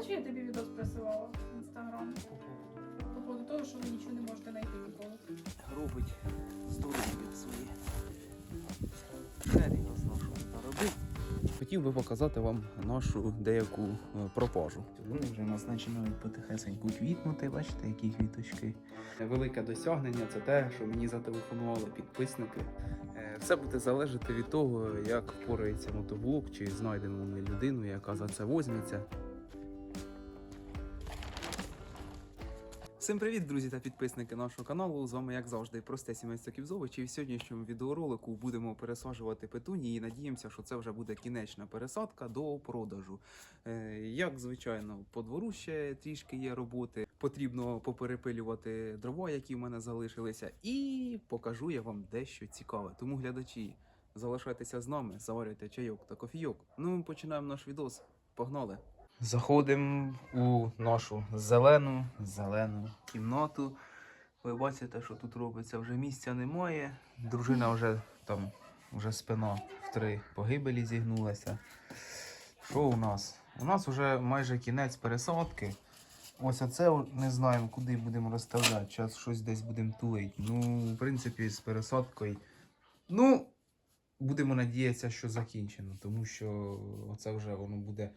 Бачу, я тобі відос присилала в інстаграм. По поводу того, що ви нічого не можете знайти ніколи. робить здоров'я своє. Хер його знав, що він наробив. Хотів би показати вам нашу деяку е, пропажу. Вони вже нас починають потихесеньку квітнути, бачите, які квіточки. Велике досягнення це те, що мені зателефонували підписники. Е, Все буде залежати від того, як впорається мотоблок, чи знайдемо ми людину, яка за це возьметься. Всім привіт, друзі та підписники нашого каналу. З вами, як завжди, просте сімейство Ківзович. І в сьогоднішньому відеоролику будемо пересаджувати петуні і надіємося, що це вже буде кінечна пересадка до продажу. Е, як звичайно, по двору ще трішки є роботи. Потрібно поперепилювати дрова, які в мене залишилися, і покажу я вам дещо цікаве. Тому глядачі, залишайтеся з нами, заварюйте чайок та кофійок. Ну, ми починаємо наш відос. Погнали! Заходимо у нашу зелену, зелену кімнату. Ви бачите, що тут робиться, вже місця немає. Дружина вже там, вже спина в три погибелі зігнулася. Що у нас? У нас вже майже кінець пересадки. Ось оце не знаємо, куди будемо розставляти. Зараз щось десь будемо тулити. Ну, в принципі, з пересадкою. Ну, будемо надіятися, що закінчено, тому що це вже воно буде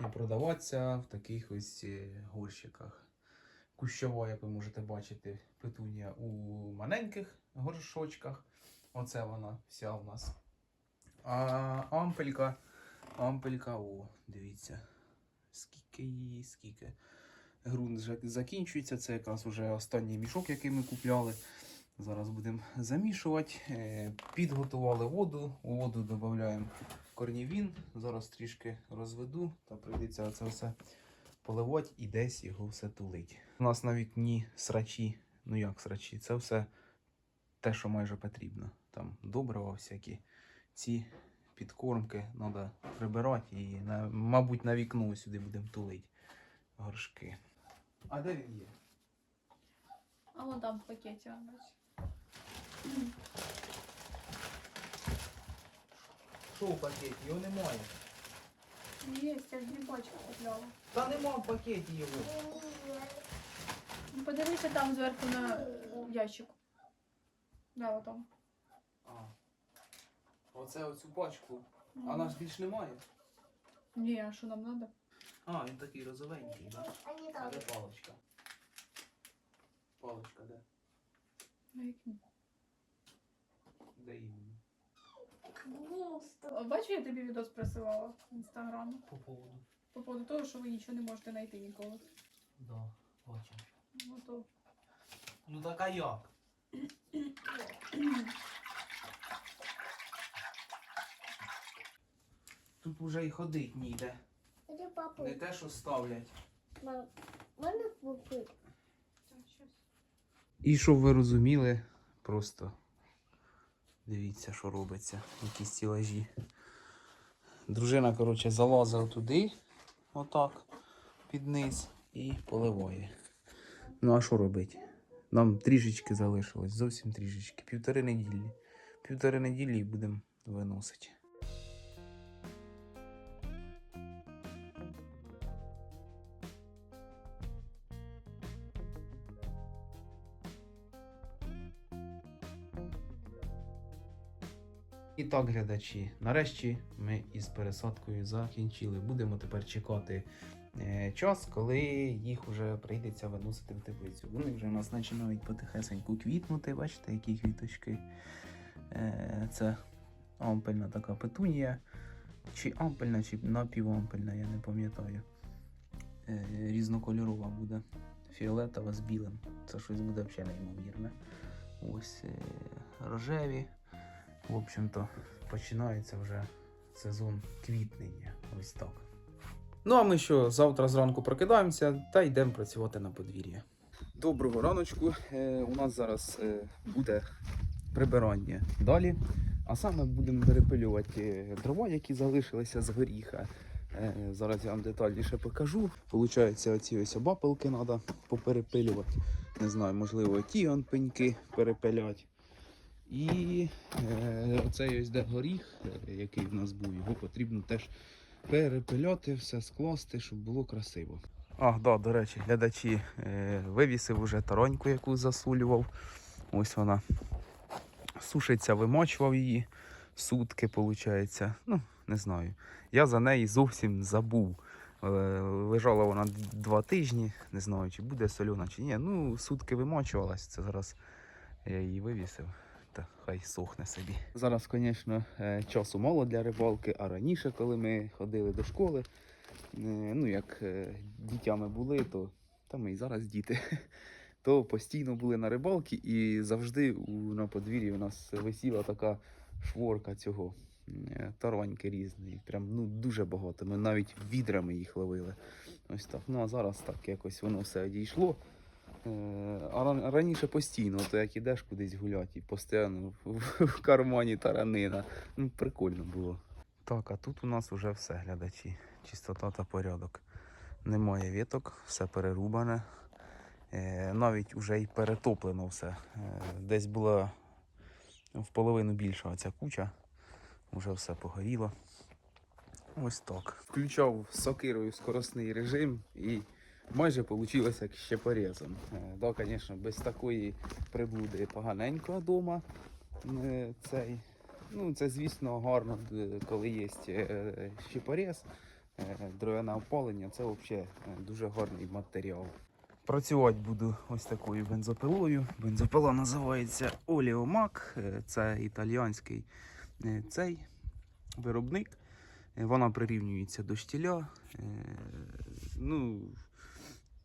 і продаватися в таких ось е, горщиках. Кущова, як ви можете бачити, петунія у маленьких горшочках. Оце вона вся у нас. А ампелька, ампелька, о, дивіться, скільки її, скільки. Грунт закінчується. Це якраз вже останній мішок, який ми купляли. Зараз будемо замішувати. Е, Підготували воду. У воду додаємо корнівін. Зараз трішки розведу та прийдеться це все поливати і десь його все тулить. У нас на вікні срачі, ну як срачі, це все те, що майже потрібно. Там добрива всякі. Ці підкормки треба прибирати і, мабуть, на вікно сюди будемо тулити горшки. А де він є? А вон там в пакеті. Що в пакеті? Його немає. Є, я ж пачки купляла. Та нема в пакеті його. Ну, Подивися там зверху на е, ящик. Да, вот там. А. Оце оцю пачку. А нас більш немає. Ні, а що нам треба? А, він такий розовенький, да? А де паличка? Паличка, де? Де іменно? Бачу, я тобі відос присилала в інстаграм. По поводу. По поводу того, що ви нічого не можете знайти ніколи. Да, бачу. Ну то Ну так а як? Тут уже й ходить ніде. Де папу? Не те, що ставлять. Мам, Можна так, щас. І щоб ви розуміли, просто дивіться, що робиться, які стілажі. Дружина, коротше, залазила туди, отак, під низ, і поливає. Ну, а що робити? Нам трішечки залишилось, зовсім трішечки. Півтори неділі. Півтори неділі і будемо виносити. Так, глядачі, нарешті ми із пересадкою закінчили. Будемо тепер чекати е, час, коли їх вже прийдеться виносити в теплицю. Вони вже у нас починають потихесеньку квітнути. Бачите, які квіточки. Е, це ампельна така петунія. Чи ампельна, чи напівампельна, я не пам'ятаю. Е, різнокольорова буде. Фіолетова з білим. Це щось буде взагалі неймовірне. Ось рожеві. В общем-то, починається вже сезон квітнення. Ось так. Ну а ми що, завтра зранку прокидаємося та йдемо працювати на подвір'я. Доброго раночку. Е, у нас зараз е, буде прибирання далі. А саме будемо перепилювати е, дрова, які залишилися з горіха. Е, зараз я вам детальніше покажу. Получається, оці ось обапелки треба поперепилювати. Не знаю, можливо, ті он пеньки перепилять. І е, оцей ось де горіх, е, який в нас був, його потрібно теж перепильоти, все скласти, щоб було красиво. А, да, до речі, глядачі е, вивісив уже тароньку, яку засулював. Ось вона сушиться, вимочував її. Сутки, виходить. Ну, не знаю. Я за неї зовсім забув. Е, Лежала вона два тижні, не знаю, чи буде сольона, чи ні. Ну, сутки вимочувалась. Це зараз я її вивісив. Та хай сохне собі. Зараз, звісно, е, часу мало для рибалки, а раніше, коли ми ходили до школи, е, ну як е, дітями були, то ми і зараз діти, то постійно були на рибалці і завжди на подвір'ї у нас висіла така шворка цього тараньки різної. Прям ну, дуже багато. Ми навіть відрами їх ловили. Ось так. Ну а зараз так якось воно все дійшло. Е, А раніше постійно, то як ідеш кудись гуляти, і постійно в, кармані таранина. Ну, прикольно було. Так, а тут у нас вже все, глядачі. Чистота та порядок. Немає віток, все перерубане. Е, навіть вже й перетоплено все. Е, десь була в половину більша оця куча. Вже все погоріло. Ось так. Включав сокирою скоростний режим і майже вийшло як ще порізом. Е, Да, звісно, без такої приблуди поганенько вдома. Е, Цей. Ну, це, звісно, гарно, коли є е, щепорез, е, дров'яне опалення, це взагалі дуже гарний матеріал. Працювати буду ось такою бензопилою. Бензопила називається Оліомак. Е, Це італіянський е, цей виробник. Е, Вона прирівнюється до штіля. Е, Ну,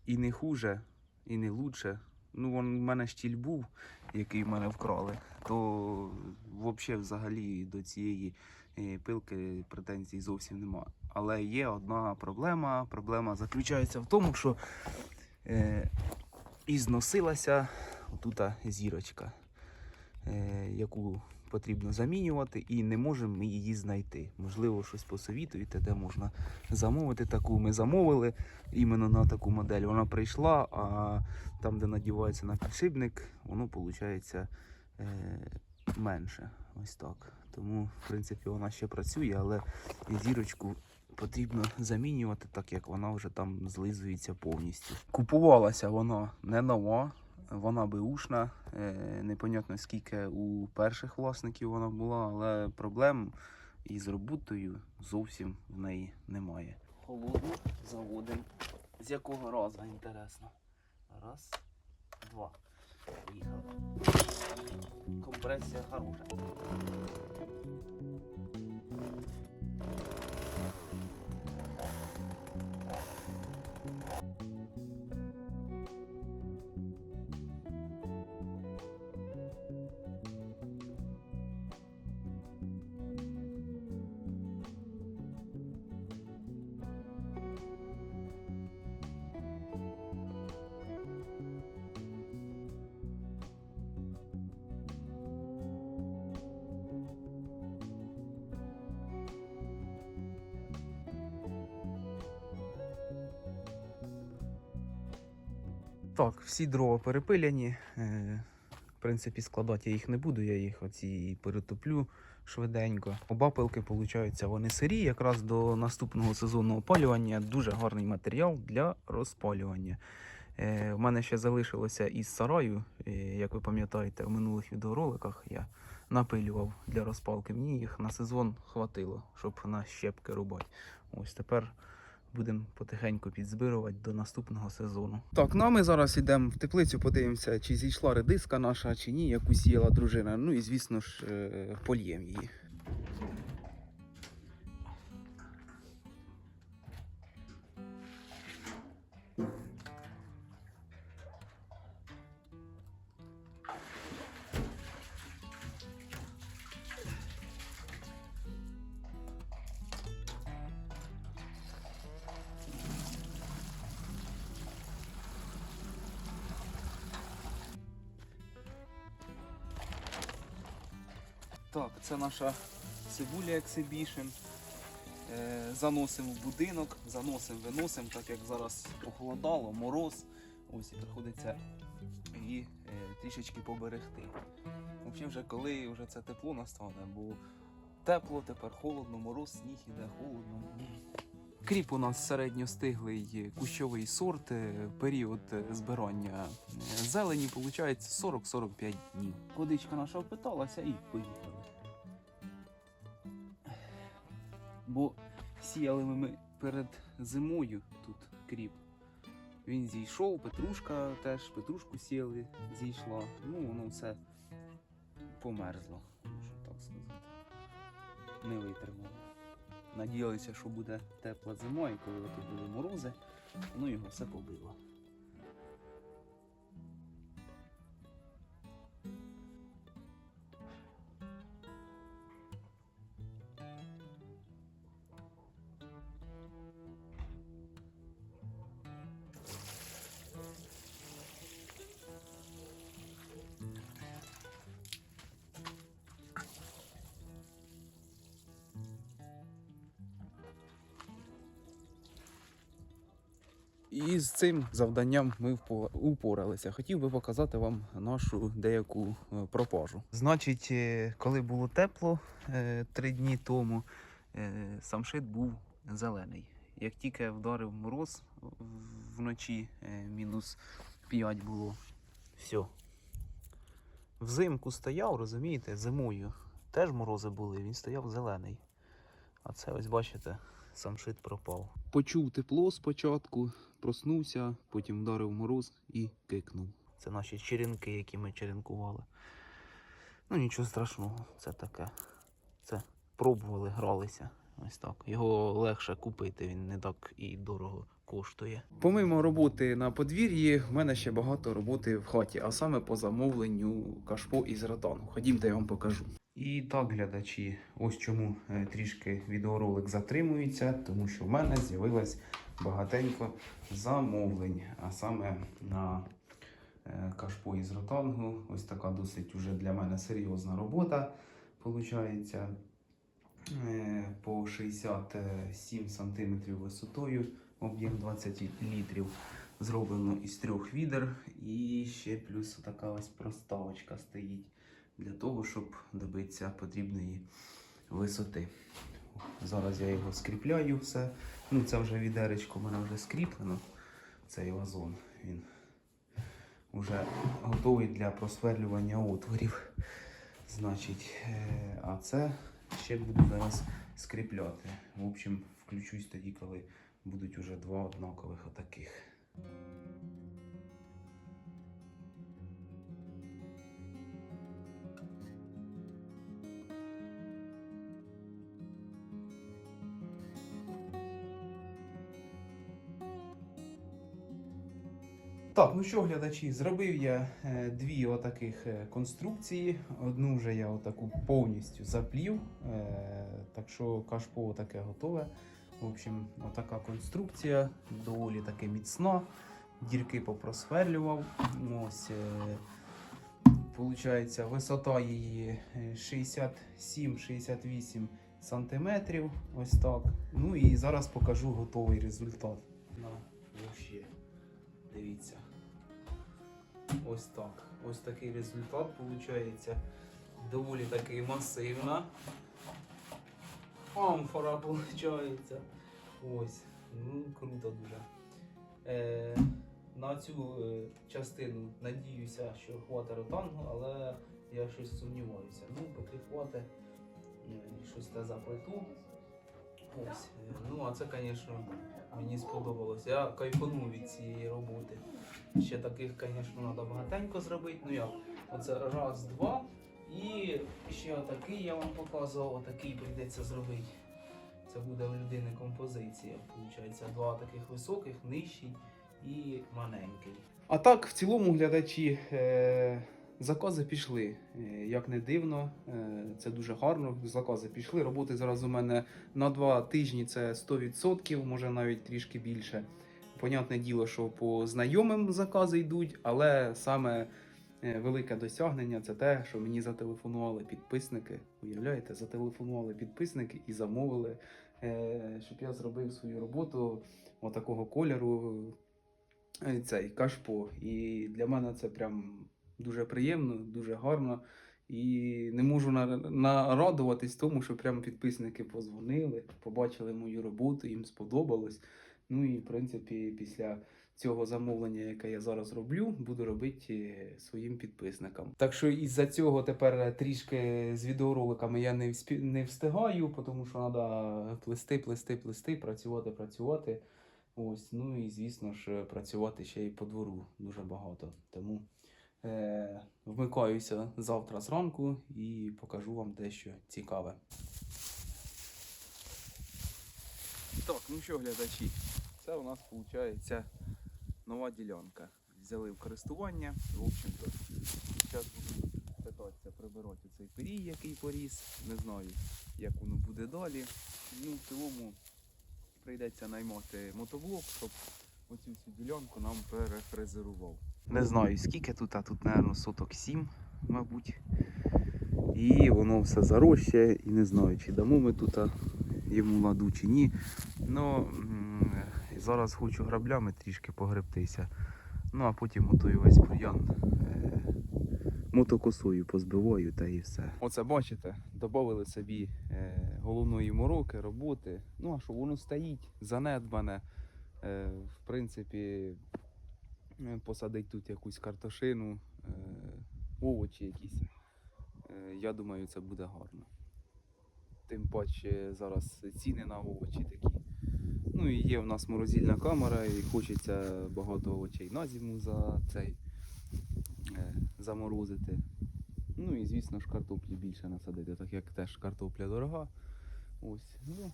і не хуже, і не лучше. Ну, вон, в мене штіль був, який в мене вкрали, то взагалі взагалі до цієї е, пилки претензій зовсім нема. Але є одна проблема. Проблема заключається в тому, що е, і зносилася отута зірочка, е, яку потрібно замінювати, і не можемо ми її знайти. Можливо, щось посовітуєте, де можна замовити таку. Ми замовили іменно на таку модель. Вона прийшла, а там, де надівається на підшипник, воно виходить е, менше. Ось так. Тому, в принципі, вона ще працює, але зірочку потрібно замінювати, так як вона вже там злизується повністю. Купувалася вона не нова, вона беушна. Е, непонятно скільки у перших власників вона була, але проблем із роботою зовсім в неї немає. Холодну заводимо. З якого разу інтересно? Раз, два. Поїхали. Компресія хороша. Так, всі дрова перепиляні. Е, В принципі, складати я їх не буду, я їх оці перетоплю швиденько. Оба пилки, виходить, вони сирі. Якраз до наступного сезону опалювання дуже гарний матеріал для розпалювання. Е, У мене ще залишилося із сараю, е, як ви пам'ятаєте, в минулих відеороликах я напилював для розпалки. Мені їх на сезон хватило, щоб на щепки рубати. Ось тепер будемо потихеньку підзбирувати до наступного сезону. Так, ну а ми зараз йдемо в теплицю, подивимося, чи зійшла редиска наша, чи ні, яку сіяла дружина. Ну і звісно ж, е, польємо її. Так, це наша цибуля Exhibition. Е, заносимо в будинок, заносимо, виносимо, так як зараз похолодало, мороз. Ось і приходиться її е, трішечки поберегти. Взагалі, вже коли вже це тепло настане, бо тепло, тепер холодно, мороз, сніг іде холодно. Кріп у нас середньостиглий кущовий сорт, е, період збирання зелені, виходить 40-45 днів. Водичка наша впиталася і поїхали. Бо сіяли ми перед зимою тут кріп. Він зійшов, петрушка теж, петрушку сіяли, зійшла. Ну, воно все померзло, можна так сказати. Не витримало. Надіялися, що буде тепла зима, і коли тут були морози, воно його все побило. І з цим завданням ми упоралися. Хотів би показати вам нашу деяку е, пропажу. Значить, е, коли було тепло е, три дні тому, самшит був зелений. Як тільки вдарив мороз вночі, мінус 5 було, все. Взимку стояв, розумієте, зимою теж морози були, він стояв зелений. А це ось бачите, самшит пропав. Почув тепло спочатку, проснувся, потім вдарив мороз і кикнув. Це наші черенки, які ми черенкували. Ну нічого страшного, це таке. Це пробували, гралися. Ось так. Його легше купити, він не так і дорого коштує. Помимо роботи на подвір'ї, в мене ще багато роботи в хаті, а саме по замовленню кашпо із ротану. Ходімте, я вам покажу. І так, глядачі, ось чому е, трішки відеоролик затримується, тому що в мене з'явилось багатенько замовлень, а саме на е, кашпо із ротангу. Ось така досить уже для мене серйозна робота. Получається е, по 67 см висотою, об'єм 20 літрів. Зроблено із трьох відер, і ще плюс така ось проставочка стоїть для того, щоб добитися потрібної висоти. Зараз я його скріпляю все. Ну, це вже відеречко в мене вже скріплено. Цей вазон. Він вже готовий для просверлювання отворів. Значить, е, а це ще буду зараз скріпляти. В общем, включусь тоді, коли будуть уже два однакових отаких. Ну що, глядачі, зробив я е, дві отаких е, конструкції. Одну вже я отаку повністю заплів. Е, так що кашпо таке готове. В общем, отака конструкція, доволі таки міцна. Дірки попросверлював. Ось, Получається, висота її е, 67-68 сантиметрів. Ось так. Ну і зараз покажу готовий результат. Ось так. Ось такий результат виходить. Доволі таки масивна. Амфора виходить. Ось. Ну, круто дуже. Е, на цю е, частину надіюся, що хватить ротангу, але я щось сумніваюся. Ну, поки хватить, е, щось те заплету. Ось. Е, Ну, а це, звісно, мені сподобалось. Я кайфанув від цієї роботи. Ще таких, звісно, треба багатенько зробити. Ну як, оце раз, два. І ще отакий я вам показував, отакий прийдеться зробити. Це буде в людини композиція. Получається, два таких високих, нижчий і маленький. А так, в цілому, глядачі, е, закази пішли. Е, як не дивно, е, це дуже гарно. Закази пішли. Роботи зараз у мене на два тижні це 100%, може навіть трішки більше. Понятне діло, що по знайомим закази йдуть, але саме е, велике досягнення це те, що мені зателефонували підписники. Уявляєте, зателефонували підписники і замовили, щоб я зробив свою роботу отакого кольору. Цей кашпо. І для мене це прям дуже приємно, дуже гарно. І не можу нарадуватись тому, що прям підписники позвонили, побачили мою роботу, їм сподобалось. Ну і в принципі, після цього замовлення, яке я зараз роблю, буду робити е, своїм підписникам. Так що із-за цього тепер трішки з відеороликами я не, вспі... не встигаю, тому що треба плести, плести, плести, працювати, працювати. Ось, ну і звісно ж, працювати ще й по двору дуже багато. Тому е, вмикаюся завтра зранку і покажу вам дещо цікаве. Так, ну що, глядачі, це у нас виходить нова ділянка. Взяли в користування. В общем-то, зараз буду питатися прибирати цей пирій, який поріс. Не знаю, як воно буде далі. Ну, в цілому прийдеться наймати мотоблок, щоб оцю всю ділянку нам перефрезерував. Не знаю скільки тут, а тут, мабуть, соток 7, мабуть. І воно все заросше, і не знаю, чи дамо ми тут йому ладу чи ні. Ну, зараз хочу граблями трішки погребтися. Ну, а потім готую весь бур'ян. е, Мотокосою позбиваю та і все. Оце бачите, додали собі е, головної мороки, роботи. Ну, а що воно стоїть, занедбане. Е, в принципі, е, посадить тут якусь картошину, е, овочі якісь. Е, я думаю, це буде гарно. Тим паче зараз ціни на овочі такі. Ну і є в нас морозильна камера, і хочеться багато овочей на зиму за цей заморозити. Ну і звісно ж картоплі більше насадити, так як теж картопля дорога. Ось, ну,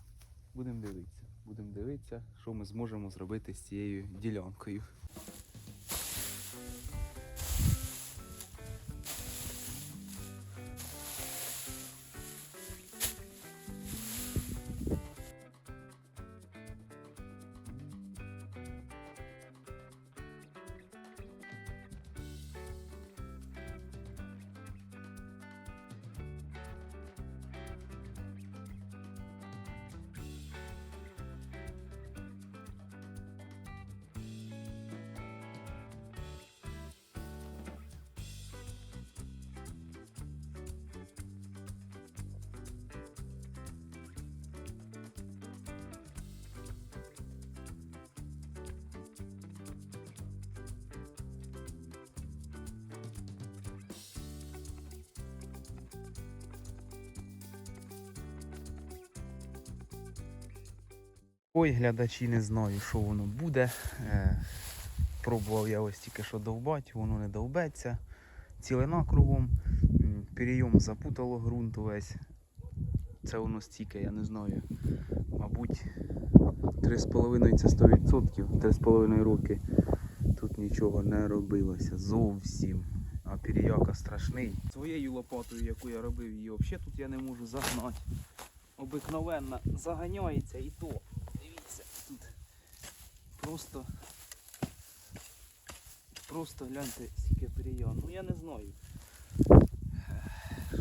будемо дивитися. Будемо дивитися, що ми зможемо зробити з цією ділянкою. Ой, глядачі, не знаю, що воно буде. Е, пробував я ось тільки що довбати, воно не довбеться. Цілина кругом. Перейом запутало ґрунт увесь. Це воно стільки, я не знаю. Мабуть, 3,5 це 100%, 3,5 роки тут нічого не робилося. Зовсім. А переяка страшний. Своєю лопатою, яку я робив, її взагалі тут я не можу загнати. Обикновенно заганяється і то. Просто. Просто гляньте, скільки переян. Ну я не знаю.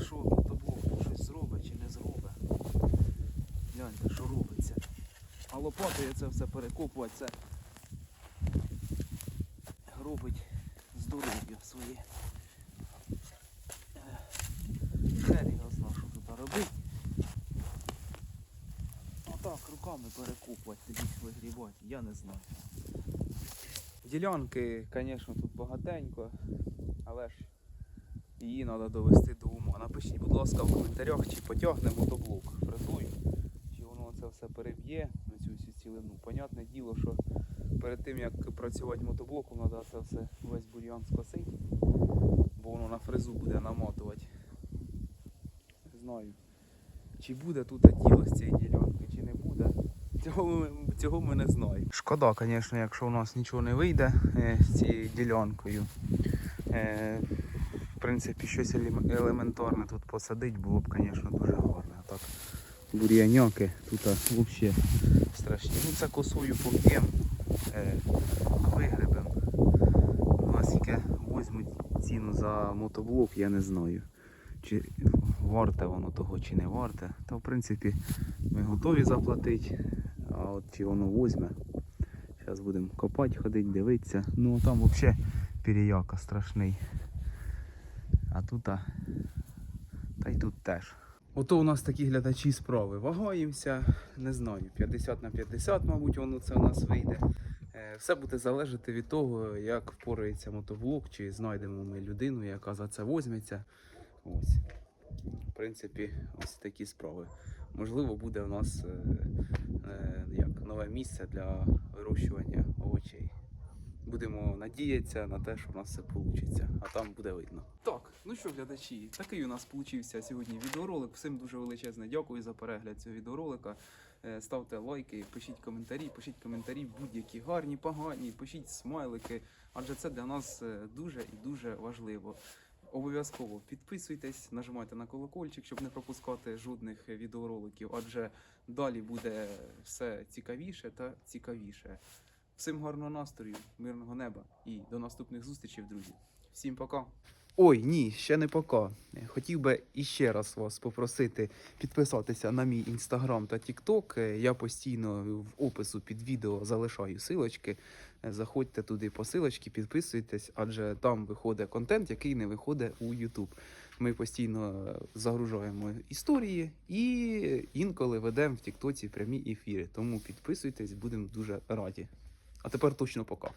Що мотоблок щось зробить чи не зробить. Гляньте, що робиться. А лопатою це все перекопувати, це робить здоров'я своє. Хер його знав, що тут робити. Отак руками перекопувати, тоді вигрібати, я не знаю. Ділянки, звісно, тут багатенько, але ж її треба довести до ума. Напишіть, будь ласка, в коментарях, чи потягне мотоблок фрезою, чи воно це все переб'є на цю всю цілину. Понятне діло, що перед тим як працювати мотоблоком, треба це все весь бур'ян скосити, бо воно на фрезу буде намотувати. Не знаю. Чи буде тут діло з цієї ділянки. Цього цього ми не знаємо. Шкода, звісно, якщо у нас нічого не вийде е, з цією ділянкою. Е, в принципі, щось елементарне тут посадити було б, звісно, дуже гарно. А так бур'яняки тут взагалі страшні. Ну це косою поб'ємо, е, вигребемо. Ну, а скільки візьмуть ціну за мотоблок, я не знаю. Чи варте воно того, чи не варте. Та в принципі ми готові заплатити. А от чи воно возьме. Зараз будемо копати, ходити, дивитися. Ну там взагалі переяка страшний. А тут а, Та й тут теж. Ото у нас такі глядачі справи. Вагаємося, не знаю, 50 на 50, мабуть, воно це у нас вийде. Е, Все буде залежати від того, як впорається мотоблок, чи знайдемо ми людину, яка за це возьметься. Ось. В принципі, ось такі справи. Можливо, буде у нас е, як, нове місце для вирощування овочей. Будемо надіятися на те, що в нас все вийде, а там буде видно. Так, ну що, глядачі, такий у нас получився сьогодні відеоролик. Всім дуже величезне дякую за перегляд цього відеоролика. Е, Ставте лайки, пишіть коментарі, пишіть коментарі будь-які гарні, погані, пишіть смайлики, адже це для нас е, дуже і дуже важливо. Обов'язково підписуйтесь, нажимайте на колокольчик, щоб не пропускати жодних відеороликів, адже далі буде все цікавіше та цікавіше. Всім гарного настрою, мирного неба і до наступних зустрічей, друзі. Всім пока. Ой, ні, ще не пока. Хотів би іще раз вас попросити підписатися на мій інстаграм та тікток. Я постійно в опису під відео залишаю силочки. Заходьте туди по силочці, підписуйтесь, адже там виходить контент, який не виходить у YouTube. Ми постійно загружаємо історії і інколи ведемо в Тіктоці прямі ефіри. Тому підписуйтесь, будемо дуже раді. А тепер точно пока.